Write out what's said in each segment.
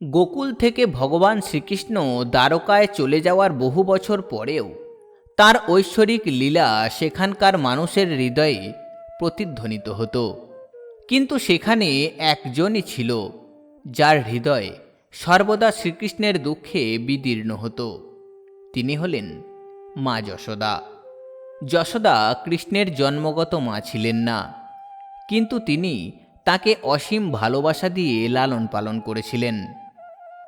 গোকুল থেকে ভগবান শ্রীকৃষ্ণ দ্বারকায় চলে যাওয়ার বহু বছর পরেও তার ঐশ্বরিক লীলা সেখানকার মানুষের হৃদয়ে প্রতিধ্বনিত হতো। কিন্তু সেখানে একজনই ছিল যার হৃদয় সর্বদা শ্রীকৃষ্ণের দুঃখে বিদীর্ণ হতো। তিনি হলেন মা যশোদা। যশোদা কৃষ্ণের জন্মগত মা ছিলেন না, কিন্তু তিনি তাকে অসীম ভালোবাসা দিয়ে লালন পালন করেছিলেন।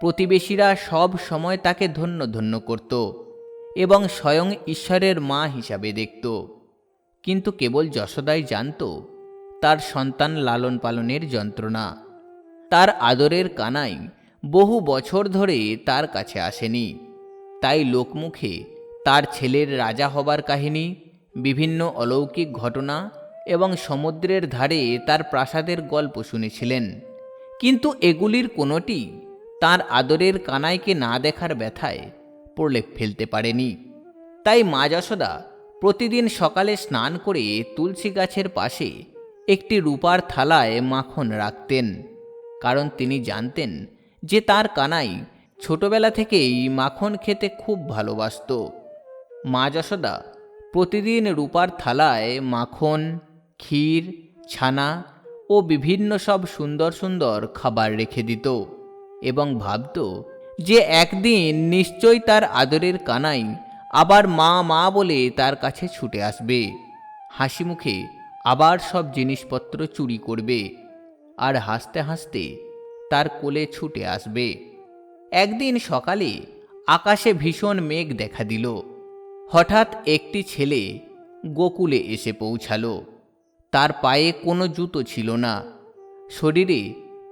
প্রতিবেশীরা সব সময় তাকে ধন্য ধন্য করত এবং স্বয়ং ঈশ্বরের মা হিসাবে দেখত। কিন্তু কেবল যশোদাই জানত তার সন্তান লালন পালনের যন্ত্রণা। তার আদরের কানাই বহু বছর ধরে তার কাছে আসেনি। তাই লোকমুখে তার ছেলের রাজা হবার কাহিনী, বিভিন্ন অলৌকিক ঘটনা এবং সমুদ্রের ধারে তার প্রাসাদের গল্প শুনেছিলেন। কিন্তু এগুলির কোনোটি তার আদরের কানাইকে না দেখার ব্যথায় প্রলেপ ফেলতে পারেনি। তাই মা যশোদা প্রতিদিন সকালে স্নান করে তুলসী গাছের পাশে একটি রূপার থালায় মাখন রাখতেন। কারণ তিনি জানতেন যে তার কানাই ছোটবেলা থেকেই মাখন খেতে খুব ভালোবাসত। মা যশোদা প্রতিদিন রূপার থালায় মাখন, ক্ষীর, ছানা ও বিভিন্ন সব সুন্দর সুন্দর খাবার রেখে দিত। এবং ভাবত যে একদিন নিশ্চয়ই তার আদরের কানাই আবার মা মা বলে তার কাছে ছুটে আসবে। হাসি মুখে আবার সব জিনিসপত্র চুরি করবে আর হাসতে হাসতে তার কোলে ছুটে আসবে। একদিন সকালে আকাশে ভীষণ মেঘ দেখা দিল। হঠাৎ একটি ছেলে গোকুলে এসে পৌঁছালো। তার পায়ে কোনো জুতো ছিল না, শরীরে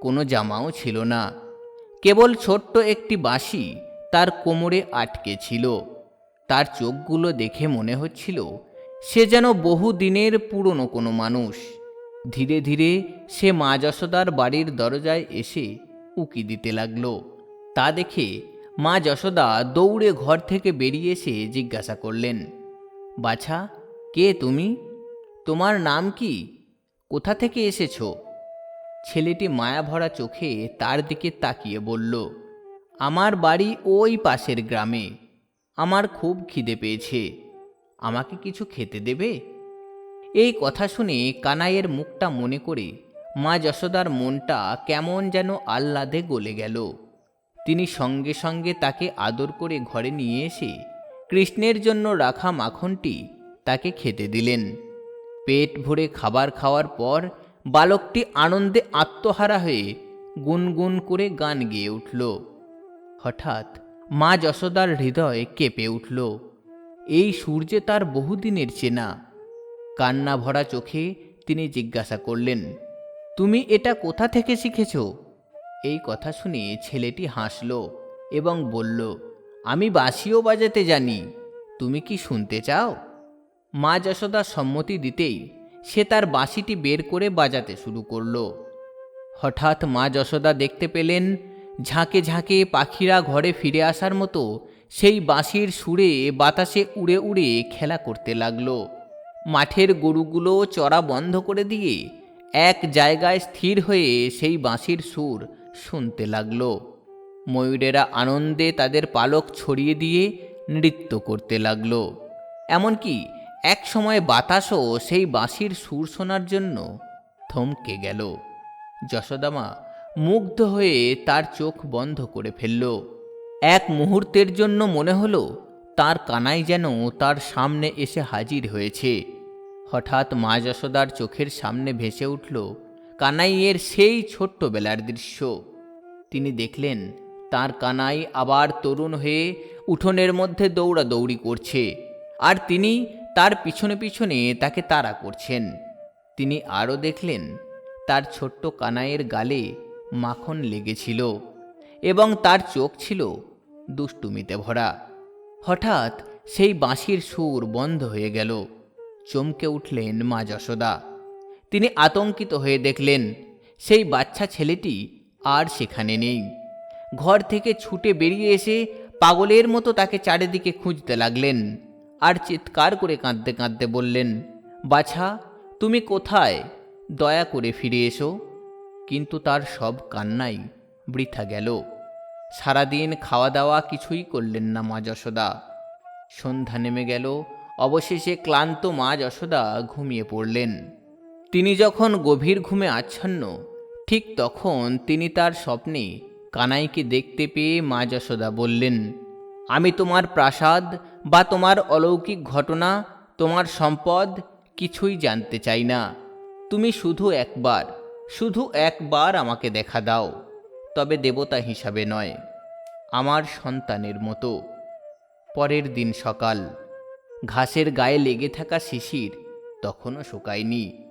কোনো জামাও ছিল না। কেবল ছোট্ট একটি বাঁশি তার কোমরে আটকে ছিল তার চোখগুলো দেখে মনে হচ্ছিল সে যেন বহু দিনের পুরনো কোনো মানুষ। ধীরে ধীরে সে মা যশোদার বাড়ির দরজায় এসে উকি দিতে লাগল। তা দেখে মা যশোদা দৌড়ে ঘর থেকে বেরিয়ে এসে জিজ্ঞাসা করলেন, বাছা, কে তুমি? তোমার নাম কি? কোথা থেকে এসেছ? ছেলেটি মায়াভরা চোখে তার দিকে তাকিয়ে বলল, আমার বাড়ি ওই পাশের গ্রামে। আমার খুব খিদে পেয়েছে। আমাকে কিছু খেতে দেবে? এই কথা শুনে কানাইয়ের মুখটা মনে করে মা যশোদার মনটা কেমন যেন আহ্লাদে গলে গেল। তিনি সঙ্গে সঙ্গে তাকে আদর করে ঘরে নিয়ে এসে কৃষ্ণের জন্য রাখা মাখনটি তাকে খেতে দিলেন। পেট ভরে খাবার খাওয়ার পর বালকটি আনন্দে আত্মহারা হয়ে গুনগুন করে গান গেয়ে উঠল। হঠাৎ মা যশোদার হৃদয় কেঁপে উঠল। এই সূর্যে তার বহুদিনের চেনা। কান্না ভরা চোখে তিনি জিজ্ঞাসা করলেন, তুমি এটা কোথা থেকে শিখেছ? এই কথা শুনে ছেলেটি হাসল এবং বলল, আমি বাঁশিও বাজাতে জানি। তুমি কি শুনতে চাও? মা যশোদা সম্মতি দিতেই সে তার বাঁশিটি বের করে বাজাতে শুরু করল। হঠাৎ মা যশোদা দেখতে পেলেন, ঝাঁকে ঝাঁকে পাখিরা ঘরে ফিরে আসার মতো সেই বাঁশির সুরে বাতাসে উড়ে উড়ে খেলা করতে লাগল। মাঠের গরুগুলো চড়া বন্ধ করে দিয়ে এক জায়গায় স্থির হয়ে সেই বাঁশির সুর শুনতে লাগল। ময়ূরেরা আনন্দে তাদের পালক ছড়িয়ে দিয়ে নৃত্য করতে লাগল। এমনকি এক সময় বাতাসও সেই বাঁশির সুর শোনার জন্য থমকে গেল। যশোদামা মুগ্ধ হয়ে তার চোখ বন্ধ করে ফেলল। এক মুহূর্তের জন্য মনে হলো তার কানাই যেন তার সামনে এসে হাজির হয়েছে। হঠাৎ মা যশোদার চোখের সামনে ভেসে উঠল কানাইয়ের সেই ছোট্টবেলার দৃশ্য। তিনি দেখলেন তার কানাই আবার তরুণ হয়ে উঠোনের মধ্যে দৌড়াদৌড়ি করছে। আর তিনি তার পিছনে পিছনে তাকে তাড়া করছেন। তিনি আরও দেখলেন, তার ছোট্ট কানাইয়ের গালে মাখন লেগেছিল এবং তার চোখ ছিল দুষ্টুমিতে ভরা। হঠাৎ সেই বাঁশির সুর বন্ধ হয়ে গেল। চমকে উঠলেন মা যশোদা। তিনি আতঙ্কিত হয়ে দেখলেন, সেই বাচ্চা ছেলেটি আর সেখানে নেই। ঘর থেকে ছুটে বেরিয়ে এসে পাগলের মতো তাকে চারিদিকে খুঁজতে লাগলেন। আর চিৎকার করে কাঁদতে কাঁদতে বললেন, বাছা, তুমি কোথায়? দয়া করে ফিরে এসো। কিন্তু তার সব কান্নাই বৃথা গেল। সারাদিন খাওয়া দাওয়া কিছুই করলেন না মা যশোদা। সন্ধ্যা নেমে গেল, অবশেষে ক্লান্ত মা যশোদা ঘুমিয়ে পড়লেন। তিনি যখন গভীর ঘুমে আচ্ছন্ন, ঠিক তখন তিনি তার স্বপ্নে কানাইকে দেখতে পেয়ে মা যশোদা বললেন, আমি তোমার প্রাসাদ বা তোমার অলৌকিক ঘটনা, তোমার সম্পদ, কিছুই জানতে চাই না। তুমি শুধু একবার শুধু একবার আমাকে দেখা দাও। তবে দেবতা হিসাবে নয়, আমার সন্তানের মতো। পরের দিন সকাল, ঘাসের গায়ে লেগে থাকা শিশির তখনও শুকায়নি।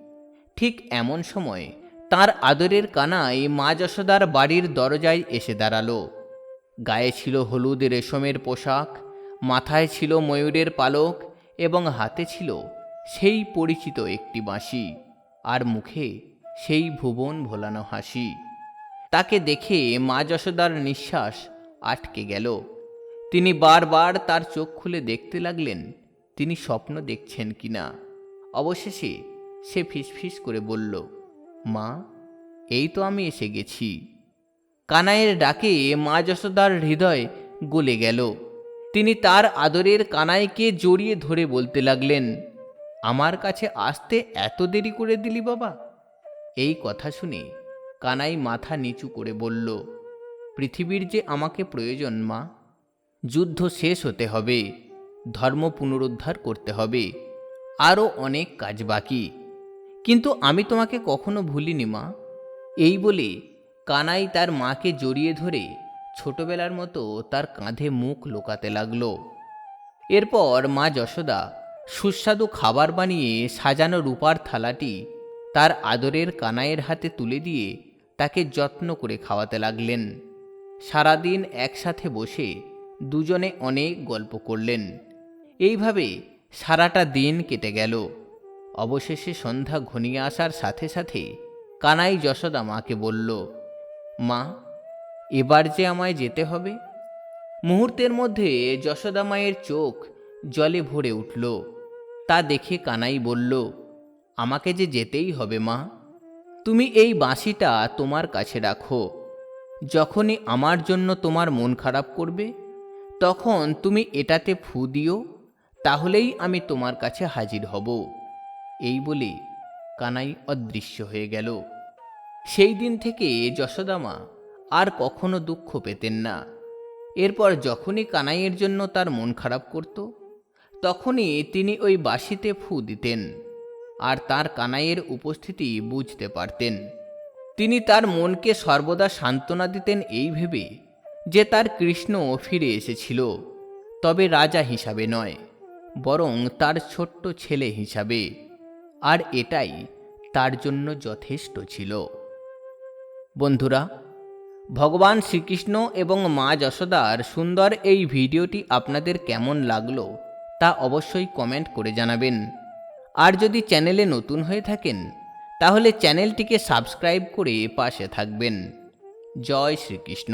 ঠিক এমন সময় তার আদরের কানায় মা যশোদার বাড়ির দরজায় এসে দাঁড়াল। গায়ে ছিল হলুদ রেশমের পোশাক মাথায় ছিল ময়ূরের পালক এবং হাতে ছিল সেই পরিচিত একটি বাঁশি, আর মুখে সেই ভুবন ভোলানো হাসি। তাকে দেখে মা যশোদার নিঃশ্বাস আটকে গেল। তিনি বারবার তার চোখ খুলে দেখতে লাগলেন, তিনি স্বপ্ন দেখছেন কি না অবশেষে সে ফিসফিস করে বলল, মা, এই তো আমি এসে গেছি। কানাইয়ের ডাকে মা যশোদার হৃদয় গলে গেল। তিনি তার আদরের কানাইকে জড়িয়ে ধরে বলতে লাগলেন, আমার কাছে আসতে এত দেরি করে দিলি বাবা? এই কথা শুনে কানাই মাথা নিচু করে বলল, পৃথিবীর যে আমাকে প্রয়োজন মা, যুদ্ধ শেষ হতে হবে, ধর্ম পুনরুদ্ধার করতে হবে, আরও অনেক কাজ বাকি। কিন্তু আমি তোমাকে কখনো ভুলিনি মা। এই বলে কানাই তার মাকে জড়িয়ে ধরে ছোটবেলার মতো তার কাঁধে মুখ লোকাতে লাগল। এরপর মা যশোদা সুস্বাদু খাবার বানিয়ে সাজানো রূপার থালাটি তার আদরের কানাইয়ের হাতে তুলে দিয়ে তাকে যত্ন করে খাওয়াতে লাগলেন। সারাদিন একসাথে বসে দুজনে অনেক গল্প করলেন। এইভাবে সারাটা দিন কেটে গেল। অবশেষে সন্ধ্যা ঘনিয়ে আসার সাথে সাথে কানাই যশোদা মাকে বলল, মা এবার যে আমায় যেতে হবে? মুহূর্তের মধ্যে যশোদা মায়ের চোখ জলে ভরে উঠল। তা দেখে কানাই বলল, আমাকে যে যেতেই হবে, মা। তুমি এই বাঁশিটা তোমার কাছে রাখো। যখনই আমার জন্য তোমার মন খারাপ করবে, তখন তুমি এটাতে ফু দিও, তাহলেই আমি তোমার কাছে হাজির হব। এই বলে কানাই অদৃশ্য হয়ে গেল। সেই দিন থেকে যশোদামা আর কখনো দুঃখ পেতেন না। এরপর যখনই কানাইয়ের জন্য তার মন খারাপ করত, তখনই তিনি ওই বাঁশিতে ফু দিতেন আর তার কানাইয়ের উপস্থিতি বুঝতে পারতেন। তিনি তার মনকে সর্বদা সান্ত্বনা দিতেন এই ভেবে যে তার কৃষ্ণ ফিরে এসেছিল, তবে রাজা হিসাবে নয়, বরং তার ছোট্ট ছেলে হিসাবে, আর এটাই তার জন্য যথেষ্ট ছিল। বন্ধুরা ভগবান শ্রীকৃষ্ণ এবং মা যশোদার সুন্দর এই ভিডিওটি আপনাদের কেমন লাগল তা অবশ্যই কমেন্ট করে জানাবেন। আর যদি চ্যানেলে নতুন হয়ে থাকেন, তাহলে চ্যানেলটিকে সাবস্ক্রাইব করে পাশে থাকবেন। জয় শ্রীকৃষ্ণ।